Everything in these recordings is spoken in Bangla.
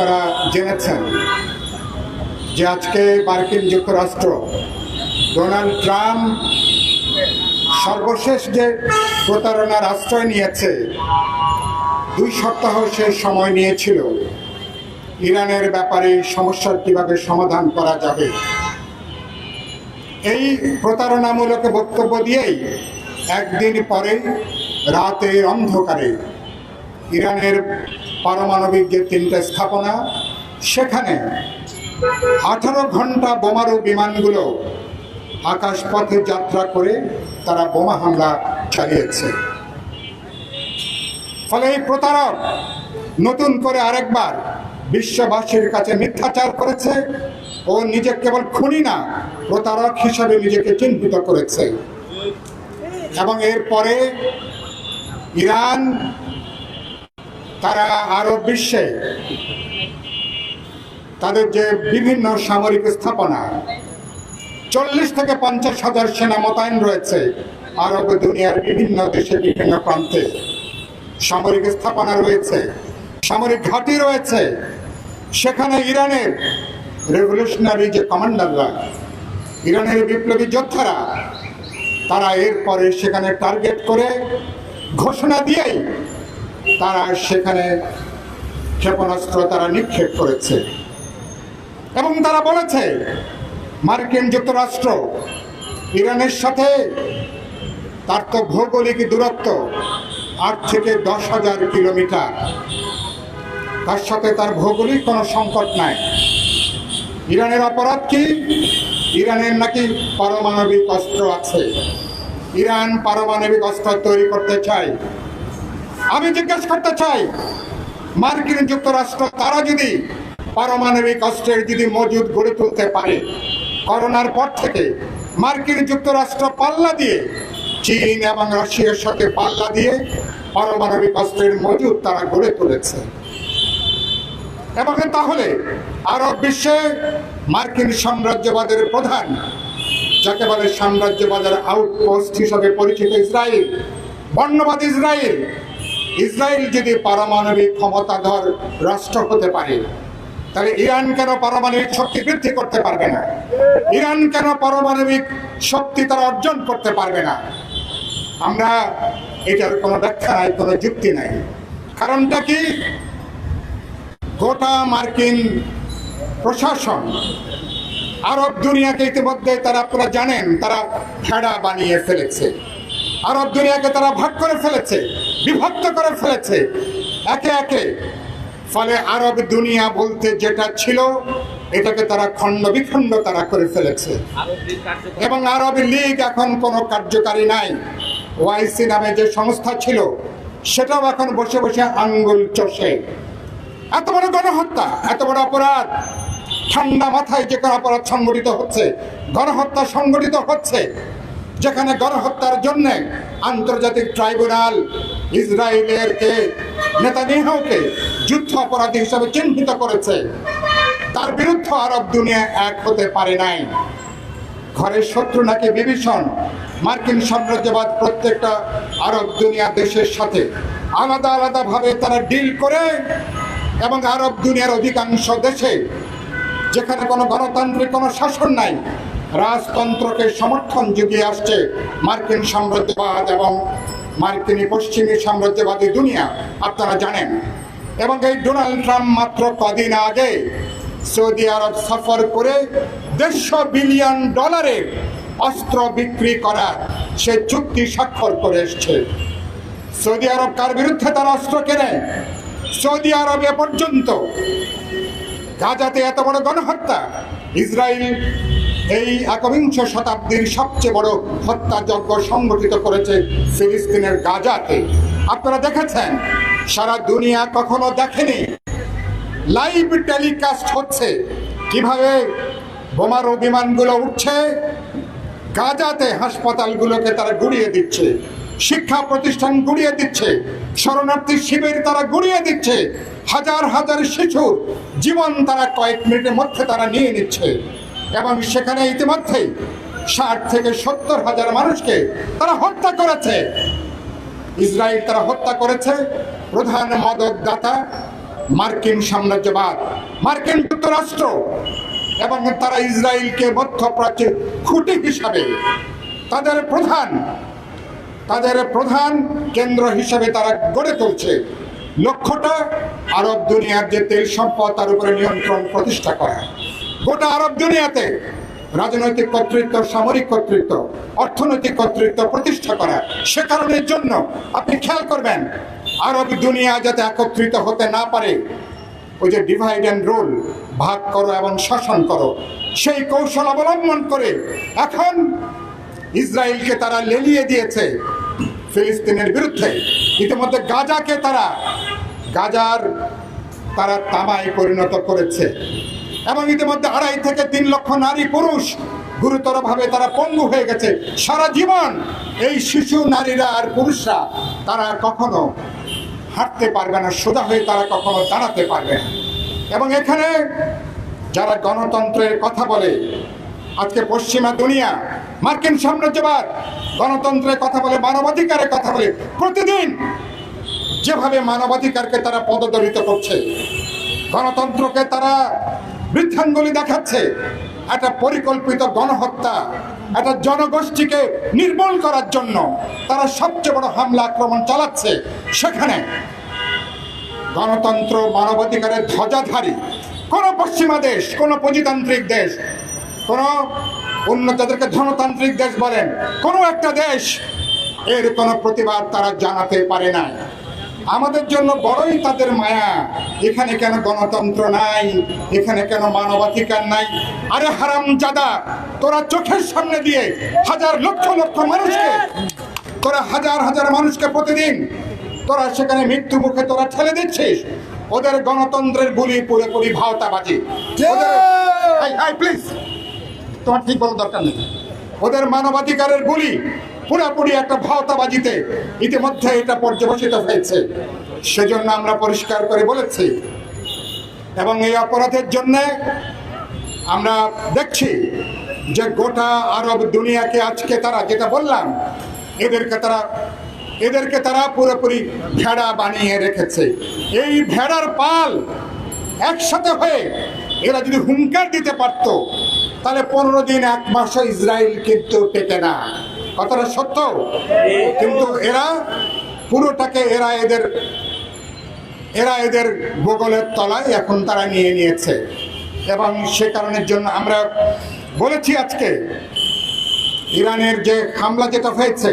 তারা জেনেছেন যে আজকে মার্কিন যুক্তরাষ্ট্র ডোনাল্ড ট্রাম্প সর্বশেষ যে প্রতারণার আশ্রয় নিয়েছে, দুই সপ্তাহ সে সময় নিয়েছিল। ইরানের ব্যাপারে সমস্যার কীভাবে সমাধান করা যাবে? এই প্রতারণামূলক বক্তব্য দিয়েই একদিন পরে রাতের অন্ধকারে ইরানের পারমাণবিক যে তিনটা স্থাপনা। সেখানে আঠারো ঘণ্টা বোমারু বিমানগুলো আকাশপথে যাত্রা করে তারা বোমা হামলা চালিয়েছে। ফলে এই প্রতারক নতুন করে আরেকবার বিশ্ববাসীর কাছে মিথ্যাচার করেছে ও নিজে কেবল খুনি না, প্রতারক হিসাবে নিজেকে চিহ্নিত করেছে। এবং এরপরে ইরান তারা আরব বিশ্বে তাদের যে বিভিন্ন সামরিক স্থাপনা, চল্লিশ থেকে পঞ্চাশ হাজার সেনা মোতায়েন রয়েছে। আরব দুনিয়ার বিভিন্ন দেশে বিভিন্ন প্রান্তে সামরিক স্থাপনা রয়েছে, সামরিক ঘাঁটি রয়েছে। সেখানে ইরানের রেভলিউশনারি যে কমান্ডাররা, ইরানের বিপ্লবী যোদ্ধারা, তারা এরপরে সেখানে টার্গেট করে ঘোষণা দিয়েই তারা সেখানে ক্ষেপণাস্ত্র তারা নিক্ষেপ করেছে। এবং তারা বলেছে, মার্কিন যুক্তরাষ্ট্র ইরানের সাথে তার তো ভৌগোলিক দূরত্ব আট থেকে দশ হাজার কিলোমিটার। তার সাথে তার ভৌগোলিক কোনো সংকট নাই। ইরানের অপরাধ কি? ইরানের নাকি পারমাণবিক অস্ত্র আছে। ইরান পারমাণবিক অস্ত্র তৈরি করতে চায়। আমি জিজ্ঞেস করতে চাই, মার্কিন যুক্তরাষ্ট্র তারা যদি পারমাণবিক অস্ত্রের যদি মজুদ গড়ে তুলতে পারে, করোনার পর থেকে মার্কিন যুক্তরাষ্ট্র পাল্লা দিয়ে চীন এবং রাশিয়ার সাথে পাল্লা দিয়ে পারমাণবিক অস্ত্রের মজুদ তারা গড়ে তুলেছে। এবং তাহলে আরব বিশ্বে মার্কিন সাম্রাজ্যবাদের প্রধান, যাকে বলে সাম্রাজ্যবাদের আউটপোস্ট হিসাবে পরিচিত ইসরায়েল, বর্ণবাদ ইসরায়েল ইসরায়েল যদি পারমাণবিক ক্ষমতাধর রাষ্ট্র হতে পারে, তাহলে ইরান কেন পারমাণবিক শক্তি বৃদ্ধি করতে পারবে না? ইরান কেন পারমাণবিক শক্তি তারা অর্জন করতে পারবে না? আমরা এটার কোনো ব্যাখ্যা নাই, কোনো যুক্তি নাই। কারণটা কি? গোটা মার্কিন প্রশাসন, আরব দুনিয়াকে ইতিমধ্যে তারা আপনারা জানেন, তারা ভেড়া বানিয়ে ফেলেছে। আরব দুনিয়াকে তারা ভাগ করে ফেলেছে, বিভক্ত করে ফেলেছে। একে একে। ফলে আরব দুনিয়া বলতে যেটা ছিল, এটাকে তারা খণ্ড বিখণ্ড তারা করে ফেলেছে। এবং আরব লীগ এখন কোনো কার্যকারী নাই। ওয়াইসি নামে যে সংস্থা ছিল, সেটাও এখন বসে বসে আঙ্গুল চষে। এত বড় গণহত্যা, এত বড় অপরাধ। ঠান্ডা মাথায় যে কোনো অপরাধ সংগঠিত হচ্ছে, গণহত্যা সংগঠিত হচ্ছে। যেখানে গণহত্যার জন্য আন্তর্জাতিক ট্রাইব্যুনাল ইসরায়েলের কে নেতানিয়াহুকে যুদ্ধ অপরাধী হিসাবে চিহ্নিত করেছে। তার বিরুদ্ধে আরব দুনিয়া এক হতে পারে নাই। ঘরের শত্রু নাকি বিভীষণ? মার্কিন সাম্রাজ্যবাদ প্রত্যেকটা আরব দুনিয়া দেশের সাথে আলাদা আলাদাভাবে তারা ডিল করে এবং আরব দুনিয়ার অধিকাংশ দেশে যেখানে কোনো গণতান্ত্রিক কোনো শাসন নাই রাজতন্ত্রকে সমর্থন যুগিয়ে আসছে মার্কিন সাম্রাজ্যবাদ এবং মার্কিনী পশ্চিমী সাম্রাজ্যবাদী দুনিয়া। আপনারা জানেন, এবং এই ডোনাল্ড ট্রাম্প মাত্র কদিন আগে সৌদি আরব সফর করে দেড়শো বিলিয়ন ডলারের অস্ত্র বিক্রি করার সে চুক্তি স্বাক্ষর করে এসছে। সৌদি আরব কার বিরুদ্ধে তারা অস্ত্র কেনে? সৌদি আরব এ পর্যন্ত। গাজাতে এত বড় গণহত্যা, ইসরায়েল এই একবিংশ শতাব্দীর সবচেয়ে বড় হত্যাযজ্ঞ সংগঠিত করেছে ফিলিস্তিনের গাজাতে আপনারা দেখেছেন, সারা দুনিয়া কখনো দেখেনি। লাইভ টেলিকাস্ট হচ্ছে কীভাবে বোমারু বিমানগুলো উঠছে, গাজাতে হাসপাতালগুলোকে তারা গুড়িয়ে দিচ্ছে, শিক্ষা প্রতিষ্ঠান গুড়িয়ে দিচ্ছে, শরণার্থী শিবির তারা গুড়িয়ে দিচ্ছে, হাজার হাজার শিশুর জীবন তারা কয়েক মিনিটের মধ্যে তারা নিয়ে নিচ্ছে। এবং সেখানে ইতিমধ্যেই ষাট থেকে সত্তর হাজার মানুষকে তারা হত্যা করেছে। ইসরায়েল তারা হত্যা করেছে। প্রধান মদতদাতা মার্কিন সাম্রাজ্যবাদ, মার্কিন যুক্তরাষ্ট্র এবং তারা ইসরায়েলকে মধ্যপ্রাচ্যের খুঁটি হিসাবে তাদের প্রধান তাদের প্রধান কেন্দ্র হিসেবে তারা গড়ে তুলছে। লক্ষ্যটা আরব দুনিয়ার যে তেল সম্পদ তার উপরে নিয়ন্ত্রণ প্রতিষ্ঠা করা। গোটা আরব দুনিয়াতে রাজনৈতিক কর্তৃত্ব, সামরিক কর্তৃত্ব, অর্থনৈতিক কর্তৃত্ব প্রতিষ্ঠা করা, সে কারণের জন্য আপনি খেয়াল করবেন, আরব দুনিয়া যাতে একত্রিত হতে না পারে, ওই যে ডিভাইড অ্যান্ড রোল ভাগ করো এবং শাসন করো, সেই কৌশল অবলম্বন করে এখন ইসরায়েলকে তারা লেলিয়ে দিয়েছে ফিলিস্তিনের বিরুদ্ধে। ইতিমধ্যে গাজাকে তারা, গাজার তারা তামায় পরিণত করেছে। এবং ইতিমধ্যে আড়াই থেকে তিন লক্ষ নারী পুরুষ গুরুতরভাবে তারা পঙ্গু হয়ে গেছে। সারা জীবন এই শিশু নারীরা আর পুরুষরা তারা আর কখনো হাঁটতে পারবে না, সোজা হয়ে তারা কখনো দাঁড়াতে পারবে না। এবং এখানে যারা গণতন্ত্রের কথা বলে, আজকে পশ্চিমা দুনিয়া, মার্কিন সাম্রাজ্যবাদ গণতন্ত্রের কথা বলে, মানবাধিকারের কথা বলে, প্রতিদিন যেভাবে মানবাধিকারকে তারা পদদলিত করছে, গণতন্ত্রকে তারা বৃদ্ধাঙ্গুলি দেখাচ্ছে। একটা পরিকল্পিত গণহত্যা, একটা জনগোষ্ঠীকে নির্মূল করার জন্য তারা সবচেয়ে বড় হামলা আক্রমণ চালাচ্ছে সেখানে। গণতন্ত্র মানবাধিকারের ধ্বজাধারী, কোন পশ্চিমা দেশ, কোন পুঁজিতান্ত্রিক দেশ, কোন অন্য যাদেরকে ধনতান্ত্রিক দেশ বলেন, কোনো একটা দেশ এর কোনো প্রতিবাদ তারা জানাতে পারে না আমাদের জন্য বড়ই তাদের মায়া। এখানে কেন গণতন্ত্র নাই? এখানে কেন মানবাধিকার নাই? আরে হারাম জাদা তোরা চোখের সামনে দিয়ে হাজার লক্ষ লক্ষ মানুষকে তোরা হাজার হাজার মানুষকে প্রতিদিন তোরা সেখানে মৃত্যু মুখে তোরা ঠেলে দিচ্ছিস। ওদের গণতন্ত্রের গুলি পুরোপুরি ভাওতাবাজি। প্লিজ তোমার ঠিক বলার দরকার নেই। ওদের মানবাধিকারের গুলি পুরাপুরি একটা ভাওতাবাজিতে ইতিমধ্যে এটা পর্যবেসিত হয়েছে। সেজন্য আমরা পরিষ্কার করে বলেছি। এবং এই অপরাধের জন্যে আমরা দেখছি যে গোটা আরব দুনিয়াকে আজকে তারা, যেটা বললাম, এদেরকে তারা এদেরকে তারা পুরোপুরি ভেড়া বানিয়ে রেখেছে। এই ভেড়ার পাল একসাথে হয়ে এরা যদি হুঙ্কার দিতে পারতো, তাহলে পনেরো দিন, এক মাস ইসরায়েল কিন্তু টেকে না। কথাটা সত্য। কিন্তু এরা পুরোটাকে এরা এদের এরা এদের বগলের তলায় এখন তারা নিয়ে নিয়েছে। এবং সে কারণের জন্য আমরা বলেছি আজকে, ইরানের যে হামলা যেটা হয়েছে,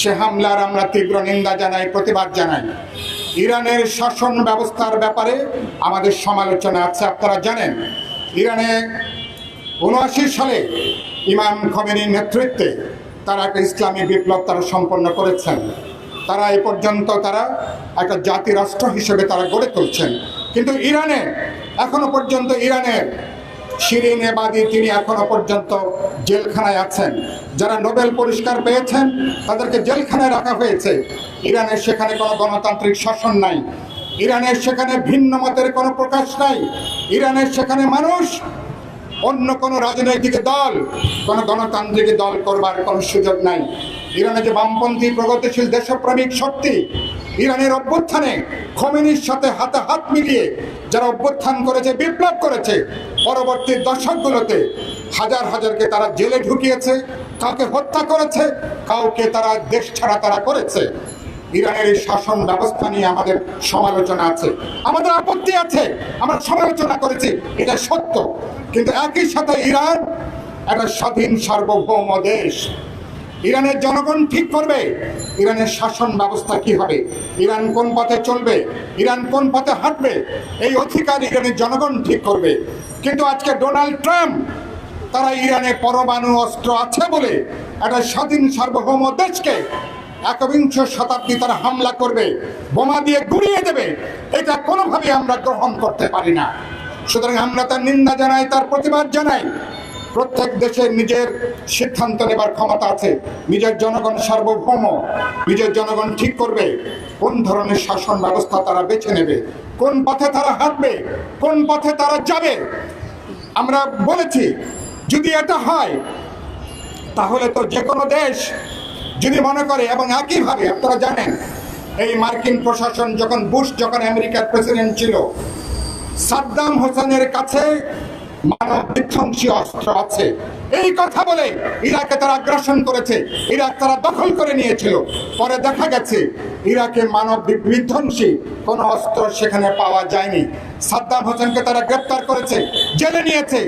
সে হামলার আমরা তীব্র নিন্দা জানাই, প্রতিবাদ জানাই। ইরানের শাসন ব্যবস্থার ব্যাপারে আমাদের সমালোচনা আছে, আপনারা জানেন। ইরানে উনআশি সালে ইমাম খমেনির নেতৃত্বে তারা একটা ইসলামী বিপ্লব তারা সম্পন্ন করেছেন। তারা এ পর্যন্ত তারা একটা জাতি রাষ্ট্র হিসেবে তারা গড়ে তুলছেন। কিন্তু ইরানে এখনও পর্যন্ত ইরানের শিরিন এবাদি তিনি এখনও পর্যন্ত জেলখানায় আছেন। যারা নোবেল পুরস্কার পেয়েছেন, তাদেরকে জেলখানায় রাখা হয়েছে। ইরানের সেখানে কোনো গণতান্ত্রিক শাসন নাই। ইরানের সেখানে ভিন্ন মতের কোনো প্রকাশ নাই। ইরানের সেখানে মানুষ অন্য কোনো রাজনৈতিক দল, কোনো গণতান্ত্রিক দল করবার কোনো সুযোগ নাই। ইরানে যে বামপন্থী প্রগতিশীল দেশপ্রেমিক শক্তি, ইরানের অভ্যুত্থানে খমিনির সাথে হাতে হাত মিলিয়ে যারা অভ্যুত্থান করেছে, বিপ্লব করেছে, পরবর্তী দশকগুলোতে হাজার হাজারকে তারা জেলে ঢুকিয়েছে, কাউকে হত্যা করেছে, কাউকে তারা দেশ ছাড়া তারা করেছে। ইরানের শাসন ব্যবস্থা নিয়ে আমাদের সমালোচনা আছে। আমাদের আপত্তি আছে, আমরা সমালোচনা করেছি, এটা সত্য। কিন্তু একই সাথে ইরান একটা স্বাধীন সার্বভৌম দেশ। ইরানের জনগণ ঠিক করবে, ইরানের শাসন ব্যবস্থা কি হবে, ইরান কোন পথে চলবে, ইরান কোন পথে হাঁটবে, এই অধিকার ইরানের জনগণ ঠিক করবে। কিন্তু আজকে ডোনাল্ড ট্রাম্প, তারা ইরানে পরমাণু অস্ত্র আছে বলে একটা স্বাধীন সার্বভৌম দেশকে একবিংশ শতাব্দী তারা হামলা করবে, বোমা দিয়ে গুড়িয়ে দেবে, এটা কোনোভাবে আমরা গ্রহণ করতে পারি না। সুতরাং আমরা তার নিন্দা জানাই, তার প্রতিবাদ জানাই। প্রত্যেক দেশের নিজের সিদ্ধান্ত নেবার ক্ষমতা আছে। নিজের জনগণ সার্বভৌম, নিজের জনগণ ঠিক করবে। কোন ধরনের শাসন ব্যবস্থা তারা বেছে নেবে? কোন পথে তারা হাঁটবে? কোন পথে তারা যাবে? আমরা বলেছি, যদি এটা হয়, তাহলে তো যে কোনো দেশ যদি মনে করে এবং একইভাবে আপনারা জানেন, এই মার্কিন প্রশাসন যখন বুশ, যখন আমেরিকার প্রেসিডেন্ট ছিল, সাদ্দাম হোসেনের কাছে মানব বিধ্বংসী অস্ত্র আছে। এই কথা বলে ইরাকে তারা আগ্রাসন করেছে, ইরাক তারা দখল করে নিয়েছিল। পরে দেখা গেছে, ইরাকে মানব বিধ্বংসী কোন অস্ত্র সেখানে পাওয়া যায়নি। সাদ্দাম হোসেনকে তারা গ্রেপ্তার করেছে, জেলে নিয়েছে।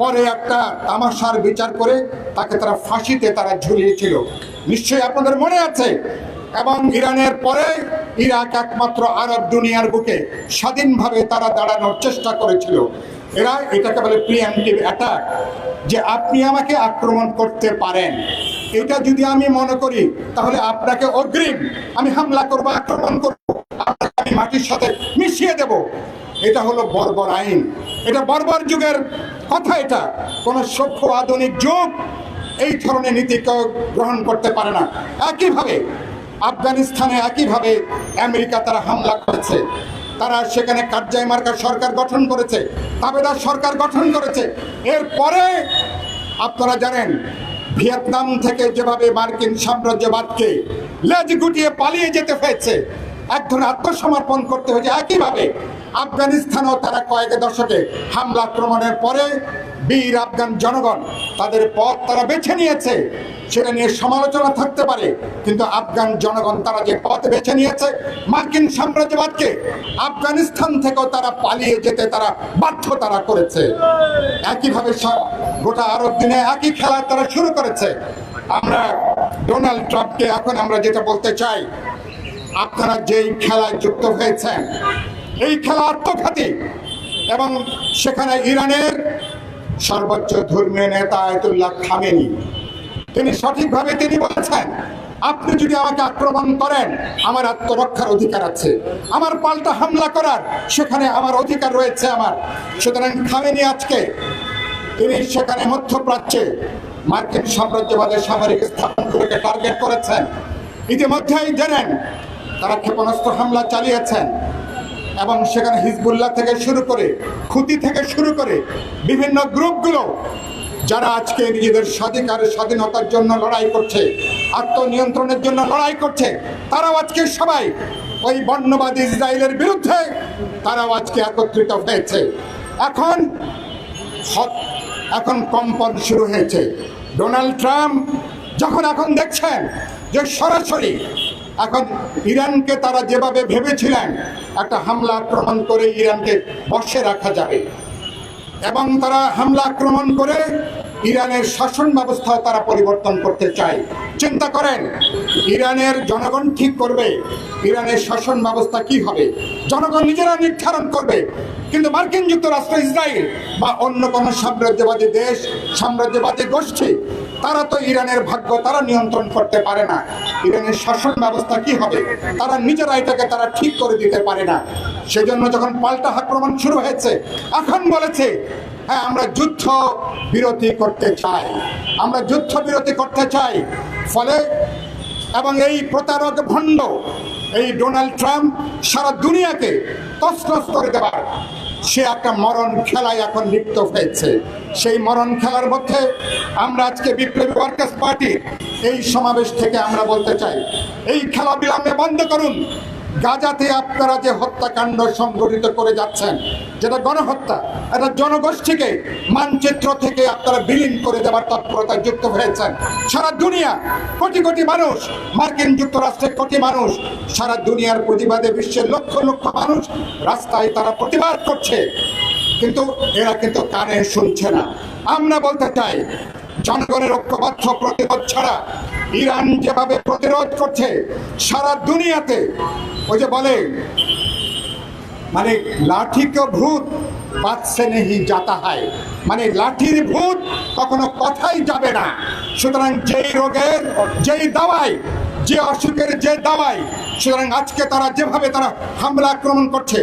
পরে একটা তামাশার বিচার করে তাকে তারা ফাঁসিতে তারা ঝুলিয়েছিল। নিশ্চয়ই আপনাদের মনে আছে, এবং ইরানের পরে ইরাক একমাত্র আরব দুনিয়ার বুকে স্বাধীনভাবে তারা দাঁড়ানোর চেষ্টা করেছিল। এরা এটাকে বলে প্রিএমটিভ অ্যাটাক যে আপনি আমাকে আক্রমণ করতে পারেন। এটা যদি আমি মনে করি, তাহলে আপনাকে অগ্রিম আমি হামলা করব, আক্রমণ করব, আপনাকে আমি মাটির সাথে মিশিয়ে দেব। এটা হলো বর্বর আইন। এটা বর্বর যুগের কথা এটা। কোনো সভ্য আধুনিক যুগ এই ধরনের নীতি কেউ গ্রহণ করতে পারে না। একইভাবে আফগানিস্তানে একইভাবে আমেরিকা তারা হামলা করেছে। তারা সেখানে কার্যাই মার্কার সরকার গঠন করেছে, তাবেদার সরকার গঠন করেছে। এরপরে আপনারা জানেন, ভিয়েতনাম থেকে যেভাবে মার্কিন সাম্রাজ্যবাদকে লেজ গুটিয়ে পালিয়ে যেতে হয়েছে, এক ধরনের আত্মসমর্পণ করতে হয়েছে। একইভাবে আফগানিস্তানও তারা কয়েক দশকে হামলা আক্রমণের পরে বীর আফগান জনগণ তাদের পথ তারা বেছে নিয়েছে। সেটা নিয়ে সমালোচনা থাকতে পারে, কিন্তু আফগান জনগণ তারা যে পথ বেছে নিয়েছে, মার্কিন সাম্রাজ্যবাদকে আফগানিস্তান থেকেও তারা পালিয়ে যেতে তারা বাধ্য তারা করেছে। একইভাবে গোটা আরব দিনে একই খেলা তারা শুরু করেছে। আমরা ডোনাল্ড ট্রাম্পকে এখন আমরা যেটা বলতে চাই, আপনারা যেই খেলায় যুক্ত হয়েছেন, এই খেলা আত্মঘাতী এবং সেখানে ইরানের সর্বোচ্চ ধর্মীয় নেতা আয়তুল্লাহ খামেনি। তিনি সঠিকভাবে তিনি বলেছেন, আপনি যদি আমাকে আক্রমণ করেন, আমার আত্মরক্ষার অধিকার আছে। আমার পাল্টা হামলা করার সেখানে আমার অধিকার রয়েছে আমার। সুতরাং খামেনি আজকে। তিনি সেখানে মধ্যপ্রাচ্যে মার্কিন সাম্রাজ্যবাদের সামরিক স্থাপনগুলোকে টার্গেট করেছেন। ইতিমধ্যেই জানেন, তারা ক্ষেপণাস্ত্র হামলা চালিয়েছেন। এবং সেখানে হিজবুল্লাহ থেকে শুরু করে খুতি থেকে শুরু করে বিভিন্ন গ্রুপগুলো যারা আজকে নিজেদের স্বাধিকার, স্বাধীনতার জন্য লড়াই করছে, আত্মনিয়ন্ত্রণের জন্য লড়াই করছে, তারাও আজকে সবাই ওই বর্ণবাদ ইসরায়েলের বিরুদ্ধে তারাও আজকে একত্রিত হয়েছে। এখন এখন কম্পন শুরু হয়েছে। ডোনাল্ড ট্রাম্প যখন এখন দেখছেন যে সরাসরি এখন ইরানকে তারা যেভাবে ভেবেছিলেন, একটা হামলা আক্রমণ করে ইরানকে বসে রাখা যাবে। এবং তারা হামলা আক্রমণ করে ইরানের শাসন ব্যবস্থাও তারা পরিবর্তন করতে চায়। চিন্তা করেন, ইরানের জনগণ ঠিক করবে? ইরানের শাসন ব্যবস্থা কি হবে? জনগণ নিজেরা নির্ধারণ করবে। কিন্তু মার্কিন যুক্তরাষ্ট্র, ইসরায়েল বা অন্য কোনো সাম্রাজ্যবাদী দেশ, সাম্রাজ্যবাদী গোষ্ঠী তারা তো ইরানের ভাগ্য তারা নিয়ন্ত্রণ করতে পারে না। ইরানের শাসন ব্যবস্থা কি হবে? তারা নিজেরা এটাকে তারা ঠিক করে দিতে পারে না। সেজন্য যখন পাল্টা আক্রমণ শুরু হয়েছে, এখন বলেছে হ্যাঁ আমরা যুদ্ধ বিরতি করতে চাই। আমরা যুদ্ধ বিরতি করতে চাই। ফলে এবং এই প্রতারক ভণ্ড, এই ডোনাল্ড ট্রাম্প সারা দুনিয়াকে তছনছ করে দেবার সে একটা মরণ খেলায় এখন লিপ্ত হয়েছে। সেই মরণ খেলার মধ্যে আমরা আজকে বিপ্লবী ওয়ার্কার্স পার্টি এই সমাবেশ থেকে আমরা বলতে চাই, এই খেলা বিলম্বে বন্ধ করুন। গাজাতে আপনারা যে হত্যাকাণ্ড সংগঠিত করে যাচ্ছেন, যেটা গণহত্যা একটা জনগোষ্ঠীকে, মানচিত্র থেকে আপনারা বিলীন করে দেওয়ার তৎপরতায় যুক্ত হয়েছেন। সারা দুনিয়া কোটি কোটি মানুষ, মার্কিন যুক্তরাষ্ট্রের কোটি মানুষ, সারা দুনিয়ার প্রতিবাদে বিশ্বের লক্ষ লক্ষ মানুষ রাস্তায় তারা প্রতিবাদ করছে। কিন্তু এরা কিন্তু কানে শুনছে না। আমরা বলতে চাই, জনগণের ঐক্যবদ্ধ প্রতিরোধ ছাড়া ইরান যেভাবে প্রতিরোধ করছে, সারা দুনিয়াতে, ওই যে বলে মানে লাঠিকে ভূত পাচ্ছে নেহি যাতা হয়। মানে লাঠির ভূত কখনো কথাই যাবে না। সুতরাং যেই রোগের, যেই দাওয়াই যে অসুখের যে দাওয়াই সুতরাং আজকে তারা যেভাবে তারা হামলা আক্রমণ করছে,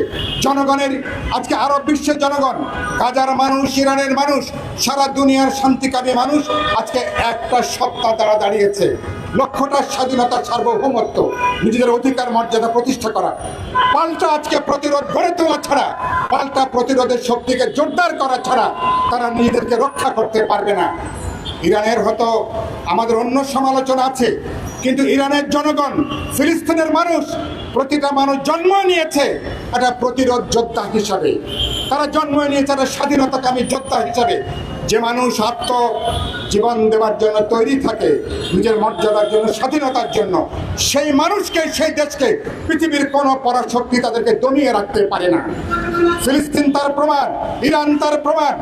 জনগণের, আজকে আরব বিশ্বের জনগণ গাজার মানুষ, ইরানের মানুষ, সারা দুনিয়ার শান্তিকামী মানুষ, আজকে একটা সপ্তাহ তারা দাঁড়িয়েছে। লক্ষ্যটা স্বাধীনতা সার্বভৌমত্ব, নিজেদের অধিকার মর্যাদা প্রতিষ্ঠা করা। পাল্টা আজকে প্রতিরোধ গড়ে তোলা ছাড়া, পাল্টা প্রতিরোধের শক্তিকে জোরদার করা ছাড়া তারা নিজেদেরকে রক্ষা করতে পারবে না। ইরানের হয়তো আমাদের অন্য সমালোচনা আছে কিন্তু ইরানের জনগণ, ফিলিস্তিনের মানুষ প্রতিটা মানুষ জন্ম নিয়েছে একটা প্রতিরোধ যোদ্ধা হিসাবে। তারা জন্ম নিয়েছে একটা স্বাধীনতাকামী যোদ্ধা হিসাবে। যে মানুষ আত্ম জীবন দেওয়ার জন্য তৈরি থাকে, নিজের মর্যাদার জন্য, স্বাধীনতার জন্য, সেই মানুষকে, সেই দেশকে, পৃথিবীর কোনো পরাশক্তি তাদেরকে দমিয়ে রাখতে পারে না। ফিলিস্তিন তার প্রমাণ, ইরান তার প্রমাণ,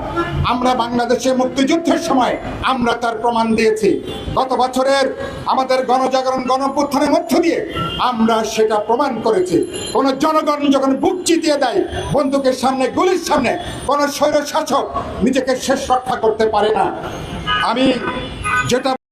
আমরা বাংলাদেশে মুক্তিযুদ্ধের সময় আমরা তার প্রমাণ দিয়েছি। গত বছরের আমাদের গণজাগরণ, গণপুত্থানের মধ্য দিয়ে আমরা সেটা প্রমাণ করেছি। কোনো জনগণ যখন বুক চিতিয়ে দেয়, বন্দুকের সামনে, গুলির সামনে, কোনো স্বৈর শাসক নিজেকে শেষ রক্ষা করতে পারে না। আমি যেটা